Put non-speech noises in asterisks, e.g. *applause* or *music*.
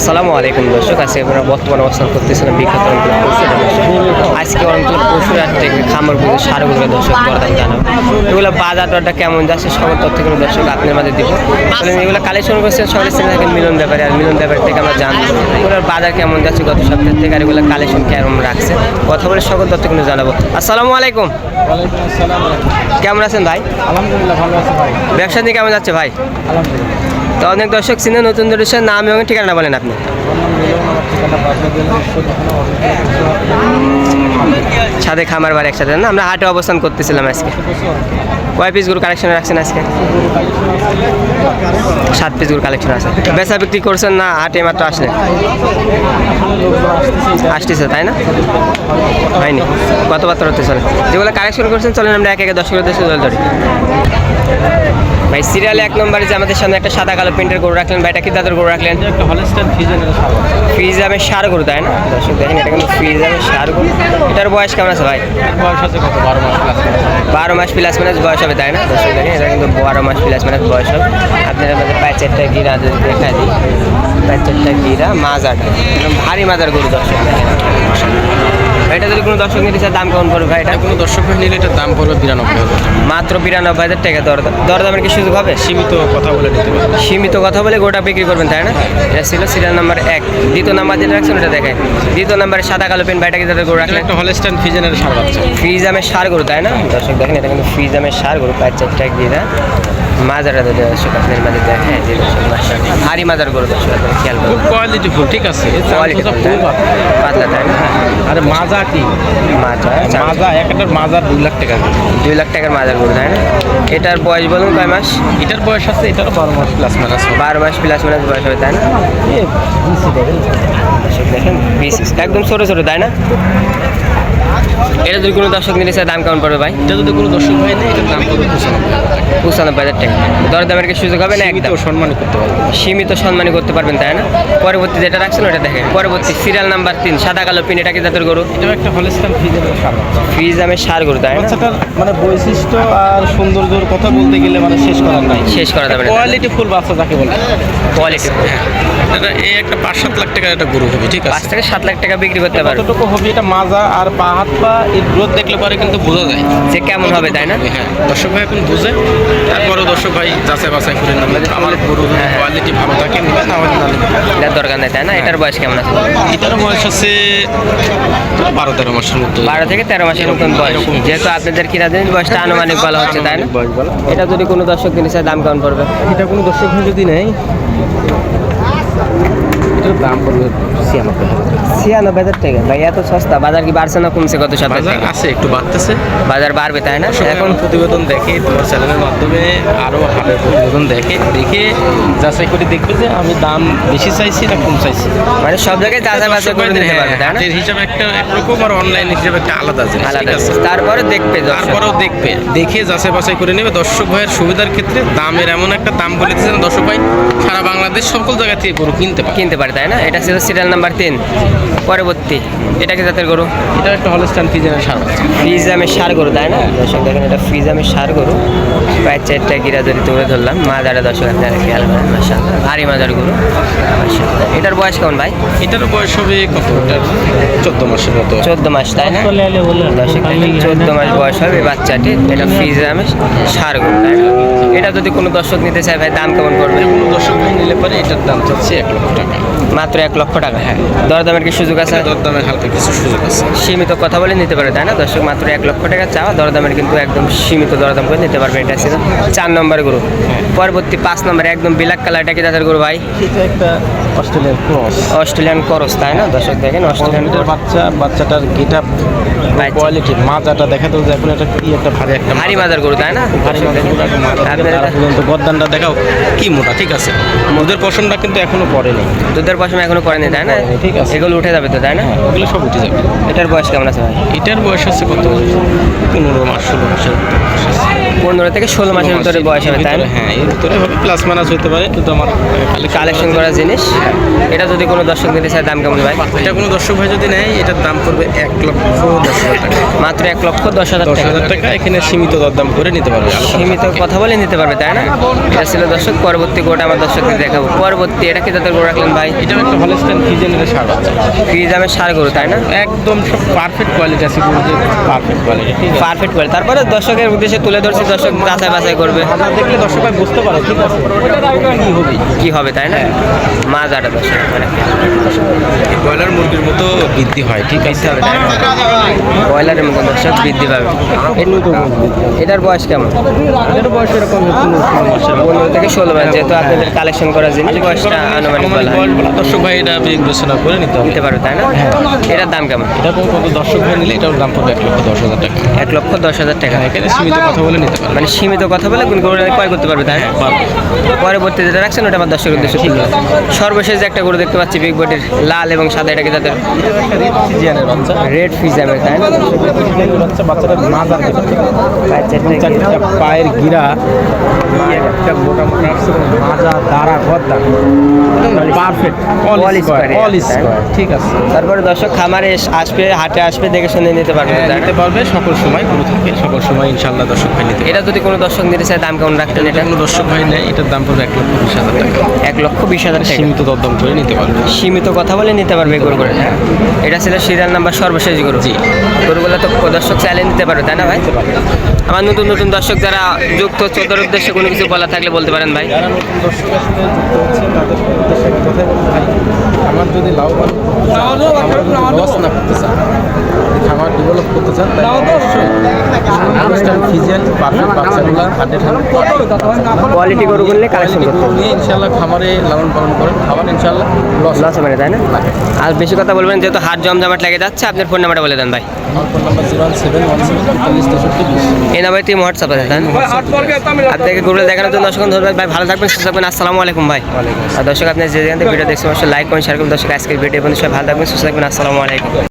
আসসালামু আলাইকুম দর্শক আজকে আমরা বর্তমানে অবস্থান করতেছিলাম বিখ্যাত অঞ্চল আজকে অঞ্চল পশুর হাট থেকে খামার পুজো সারগুলো দর্শক দরদাম জানাব। এগুলো বাজার দরটা কেমন যাচ্ছে সকল তথ্যগুলো দর্শক আপনার মাঝে দিব। তাহলে এগুলো কালেকশন করছেন সকলের সিনে থাকেন মিলন ব্যাপারে আর মিলন ব্যাপার থেকে আমরা জানব এগুলোর বাজার কেমন যাচ্ছে গত সপ্তাহ থেকে আর এগুলো কালেকশন কেমন রাখছে। কথা বলে সকল তথ্যগুলো জানাব। আসসালামু আলাইকুম। কেমন আছেন ভাই? আলহামদুলিল্লাহ ভালো আছে ভাই। ব্যবসা নিয়ে কেমন যাচ্ছে ভাই? আলহামদুলিল্লাহ। তো অনেক দর্শক চিনে নতুন দর্শকের নাম এবং ঠিকানা বলেন আপনি। সাথে খামার বার একসাথে না? আমরা হাটে অবস্থান করতেছিলাম আজকে। কয় পিস গরু কালেকশন রাখছেন আজকে? সাত পিস গরু কালেকশন আছে। বেচা বিক্রি করছেন না হাটে মাত্র আসলেন আসতেছে তাই না? হয়নি। কথাবার্তা হতে চলে যেগুলো কালেকশন করছেন চলেন আমরা এক একে দশ করে দেশে ধরে। ধরি ভাই সিরিয়ালে এক নম্বরে যে আমাদের সামনে একটা সাদা কালো প্রিন্টের গরু রাখলেন ভাই এটা কি দাদুর গরু রাখলেন? একটা ফ্রিজ আমি সার গরু তাই না? দর্শক দেখেন এটা কিন্তু ফ্রিজে আমি সার গরু। এটার বয়স কেমন আছে ভাই? বয়স আছে কত? বারো মাস প্লাস বারো মাস প্লাস মানে বয়স হবে তাই না? দর্শক দেখেন এটা কিন্তু বারো মাস প্লাস মানে বয়স হবে। আপনারা আমাদের পাঁচ চারটা গিরা যদি দেখা দিই পাঁচ চারটা গিরা মাজার। ভারী মাজার গরু দর্শক দেখেন। যদি কোনো দর্শক নিতে চায় দাম কেমন পড়বে ভাই এটা? কোনো দর্শক নিলে এটার দাম পড়বে বিরানব্বই হাজার মাত্র বিরানব্বই হাজার টাকা। দরদাম দরদামের কি সুযোগ হবে? সীমিত কথা বলে নিতে পারবে। সীমিত কথা বলে গোটা বিক্রি করবেন তাই না? এটা ছিল সিরিয়াল নাম্বার এক। দ্বিতীয় নাম্বার যেটা রাখছেন ওটা দেখেন দ্বিতীয় নাম্বারে সাদা কালো পেন ভাইটাকে যাদের গরু রাখলেন একটা হলস্টাইন ফিজেনের সার বাচ্চা ফ্রিজামের সার গরু তাই না? দর্শক দেখেন এটা কিন্তু ফ্রিজামের সার গরু পাঁচ চারটা গিরা মাজারা যদি দর্শক আপনার মাঝে দেখেন যে ভারী মাজার গরু দর্শক খেয়াল খুব কোয়ালিটি ফুল ঠিক আছে? কোয়ালিটি পাতলা তাই না? আরে মাজা কি মাজা মাজা একটা মাজার দুই লাখ টাকা দুই লাখ টাকার মাজার গরু তাই না? এটার বয়স বলুন কয় মাস? এটার বয়স আছে এটারও বারো মাস প্লাস মাইনাস বারো মাস প্লাস মাইনাস বয়স হবে তাই না? দেখেন। একদম ছোটো ছোটো তাই না? এটা যদি কোনো দর্শক নিলে স্যার দাম কেমন পড়বে ভাই? এটা যদি কোনো দর্শক ভাই নেই এটার দাম পড়বে পঁচানব্বই হাজার টাকা। দরদামের কি সুযোগ হবে না একদম? সম্মানই করতে পারবে সীমিত সম্মানই করতে পারবেন তাই না? পরবর্তী যেটা রাখছেন ওটা দেখেন। পরবর্তী সিরিয়াল নাম্বার তিন সাদা কালো পিন এটা কি জাতের গরু? এটাও একটা হলস্টাইন ফিজেনের সার। আমি সার গরু তাই না? মানে বৈশিষ্ট্য আর সৌন্দর্যের কথা বলতে গেলে মানে শেষ করার নাই। শেষ করা যাবে না কোয়ালিটি ফুল বাচ্চা যাকে বলে। কোয়ালিটি এটা এই একটা পাঁচ সাত লাখ টাকার একটা গরু হবে ঠিক পাঁচ থেকে সাত লাখ টাকা বিক্রি করতে পারবে। কতটুকু হবে এটা মাজা আর পা হাত পা এর গ্রোথ দেখলে পরে কিন্তু বোঝা যায়। যে কেমন হবে তাই না? হ্যাঁ দর্শক ভাই এখন বুঝে। তারপরেও দর্শক ভাই যাচাই বাছাই করে নেবেন। আমার গরু হ্যাঁ, হ্যাঁ। কোয়ালিটি ভালো থাকে নেবেন না হলে না দরকার নেই তাই না? এটার বয়স কেমন আছে? এটার বয়স আছে বারো তেরো মাসের মতো বারো থেকে তেরো মাসের মতন বয়স। যেহেতু আপনাদের কিনা দিন বয়সটা আনুমানিক বলা হচ্ছে তাই না? এটা যদি কোনো দর্শক চায় দাম কেমন পড়বে? এটা কোনো দর্শক যদি নেই Thank you. এটার দাম পড়বে ছিয়ানব্বই ছিয়ানব্বই হাজার টাকা। ভাই এত সস্তা। বাজার কি বাড়ছে না কমছে কত সপ্তাহ বাজার আছে একটু বাড়তেছে। বাজার বাড়বে তাই না? এখন প্রতিবেদন দেখে তোমার চ্যানেলের মাধ্যমে আরও হাটের প্রতিবেদন দেখে। দেখে যাচাই করে দেখবে যে আমি দাম বেশি চাইছি না কম চাইছি। মানে সব জায়গায় যাচাই বাছাই করে নিতে পারবে তাই না? হিসাবে একটা একরকম আর অনলাইন হিসাবে একটা আলাদা ঠিক আলাদা আছে? তারপরে দেখবে তারপরেও দেখবে। দেখে যাচাই বাছাই করে নেবে। দর্শক ভাইয়ের সুবিধার ক্ষেত্রে দামের এমন একটা দাম বলে দিয়েছেন দর্শক ভাই সারা বাংলাদেশ সকল জায়গা থেকে গরু কিনতে পারে। কিনতে পারে। তাই না? এটা ছিল সিরিয়াল নাম্বার তিন। পরবর্তী এটা কি জাতের গরু? এটা একটা হলস্টান ফিজেনের সার বাচ্চা ফ্রিজামের সার গরু তাই না? দর্শক দেখেন এটা ফ্রিজামের সার গরু। প্রায় চারটা গিরা ধরে তুলে ধরলাম। মাজারে দর্শক আপনারা খেয়াল করেন মাসাল্লাহ ভারী মাজার গরু। এটার বয়স কেমন ভাই? এটার বয়স হবে কত? চোদ্দ মাসের মতো। চোদ্দ মাস তাই না? দর্শক চোদ্দ মাস বয়স হবে এই বাচ্চাটি এটা ফ্রিজামের সার গরু তাই না? এটা যদি কোনো দর্শক নিতে চায় ভাই দাম কেমন পড়বে? কোনো দর্শক নিলে পরে এটার দাম চাচ্ছে এক লক্ষ টাকা। মাত্র এক লক্ষ টাকা। হ্যাঁ। দরদামের কি সুযোগ আছে? দরদামের হালকা কিছু সুযোগ আছে। সীমিত কথা বলে নিতে পারে তাই না? দর্শক মাত্র এক লক্ষ টাকা চাওয়া দরদামের কিন্তু একদম সীমিত দরদাম করে নিতে পারবে। এটা ছিল চার নম্বর গরু। পরবর্তী পাঁচ নম্বরে একদম বিলাক কালারটা কি তাদের গরু ভাই? একটা অস্ট্রেলিয়ান ক্রস। অস্ট্রেলিয়ান করস তাই না? দর্শক দেখেন অস্ট্রেলিয়ান বাচ্চা বাচ্চাটার গেট আপ। কোয়ালিটি মাজাটা দেখা তো যে এখন এটা কি একটা ভারী একটা ভারী মাজার গরু তাই না? ভারী এটা- পর্যন্ত গদ্দানটা দেখাও কি মোটা ঠিক আছে। ওদের পশমটা কিন্তু এখনও পড়েনি। দুধের পশম এখনও করেনি তাই না? ঠিক আছে। এগুলো উঠে যাবে তো তাই না? ওগুলো সব উঠে যাবে। এটার বয়স কেমন আছে ভাই? এটার বয়স আছে কত? পনেরো মাস ষোলো মাসের। পনেরো থেকে ষোলো মাসের ভিতরে বয়স হবে তাই হ্যাঁ এর ভিতরে হবে প্লাস মাইনাস হতে পারে কিন্তু আমার কালেকশন করা জিনিস? এটা যদি কোনো দর্শক নিতে চায় দাম কেমন ভাই? এটা কোনো দর্শক ভাই যদি নেয় এটার দাম পড়বে এক লক্ষ দশ হাজার টাকা। মাত্র এক লক্ষ দশ হাজার দশ হাজার টাকা এখানে সীমিত দরদাম করে নিতে পারবে। সীমিত কথা বলে নিতে পারবে তাই না? এটা ছিল দর্শক পরবর্তী গোটা আমার দর্শকদের দেখাবো। পরবর্তী এটা কি তাদের রাখলেন ভাই? এটা একটা হলস্টাইন ফিজেনের সার আছে। ফ্রি দামের সার গরু তাই না? একদম সব পারফেক্ট কোয়ালিটি আছে পারফেক্ট কোয়ালিটি পারফেক্ট করে তারপরে দর্শকের উদ্দেশ্যে তুলে ধরছি দর্শক যাচাই বাছাই করবে। দেখলে দর্শক ভাই বুঝতে পারে ঠিক আছে কি হবে কি হবে তাই না? মাজাটা দর্শক মানে ব্রয়লার মুরগির মতো বৃদ্ধি হয় ঠিক আছে? হবে তাই না? ব্রয়লারের মতো দর্শক বৃদ্ধি পাবে। এটার বয়স কেমন? এর বয়স এরকম পনেরো থেকে ষোলো মাস যেহেতু আপনাদের কালেকশন করা জিনিস বয়সটা আনুমানিক বলা হয়। দর্শক ভাই এটা বিবেচনা করে নিতে নিতে পারবে তাই না? এটার দাম কেমন? এটা কোনো দর্শক ভাই নিলে এটার দাম পড়বে এক লক্ষ দশ হাজার টাকা। এক লক্ষ দশ হাজার টাকা। এখানে সীমিত কথা বলে নিতে পারবে। মানে সীমিত কথা বলে কোন গরুটা ক্রয় করতে পারবে তাই না? পারবে। পরবর্তী যেটা রাখছেন ওটা আমার দর্শকের উদ্দেশ্যে তুলে ধরছি। সর্বশেষ যে একটা গরু দেখতে পাচ্ছি বিগ বডির লাল এবং সাদা এটাকে বাচ্চা রেড ফিজামের তাই না? বাচ্চাটা পায়ের গিরা। একটা মাজা দাঁড়া গদ্দা perfect all square all square ঠিক আছে। তারপরে দর্শক খামারে আসবে হাটে আসবে দেখে শুনে নিতে পারবে হ্যাঁ, নিতে পারবে সকল সময় গরু থেকে সকল সময় ইনশাল্লাহ দর্শক ভাই নিতে এটা যদি কোনো দর্শক নিতে চায় দাম কেমন রাখতেন এটা এটা কোনো দর্শক ভাই নেয় এটার দাম পড়বে এক লক্ষ বিশ হাজার টাকা। এক লক্ষ বিশ হাজার টাকা। সীমিত দরদাম করে নিতে পারবে। সীমিত কথা বলে নিতে পারবে এই গরুগুলো এটা ছিল সিরিয়াল নাম্বার সর্বশেষ গরু। জি। গরুগুলো তো দর্শক চাইলে নিতে পারবে তাই না ভাই? আমার নতুন নতুন দর্শক যারা যুক্ত চোদ্দোর উদ্দেশ্যে কোনো কিছু বলা থাকলে বলতে পারেন ভাই। যারা নতুন দর্শকের সাথে যুক্ত হচ্ছে তাদের উদ্দেশ্যে একটা কথাই ভাই আমার যদি লাভবান লস না করতে চান খামার ডেভেলপ করতে চান তাহলে অবশ্যই *laughs* ফিজিয়ান পারফেক্ট বাচ্চাগুলো হান্ড্রেড হান্ড্রেড কোয়ালিটি গরু কিনলে কালেকশন করতে নিয়ে ইনশাল্লাহ খামারে লালন পালন করেন খাবার ইনশাল্লাহ লস লস হবে না তাই না? আর বেশি কথা বলবেন যেহেতু হাট জমজমাট লেগে যাচ্ছে আপনার ফোন নাম্বারটা বলে দেন ভাই। আমার phone number zero one seven one seven তেতাল্লিশ তেষট্টি এই নাম্বারে হোয়াটসঅ্যাপ আছে তাই আপনাকে গরুগুলো দেখানোর জন্য দর্শক ধন্যবাদ। ভাই ভালো থাকবেন সুস্থ থাকবেন। আসসালামু আলাইকুম ভাই। আর দর্শক আপনি যে যেখান থেকে ভিডিও দেখছেন অবশ্যই লাইক করেন শেয়ার করুন। দর্শক আজকের ভিডিও বন্ধু সবাই ভালো থাকবেন সুস্থ থাকবেন। আসসালামু আলাইকুম।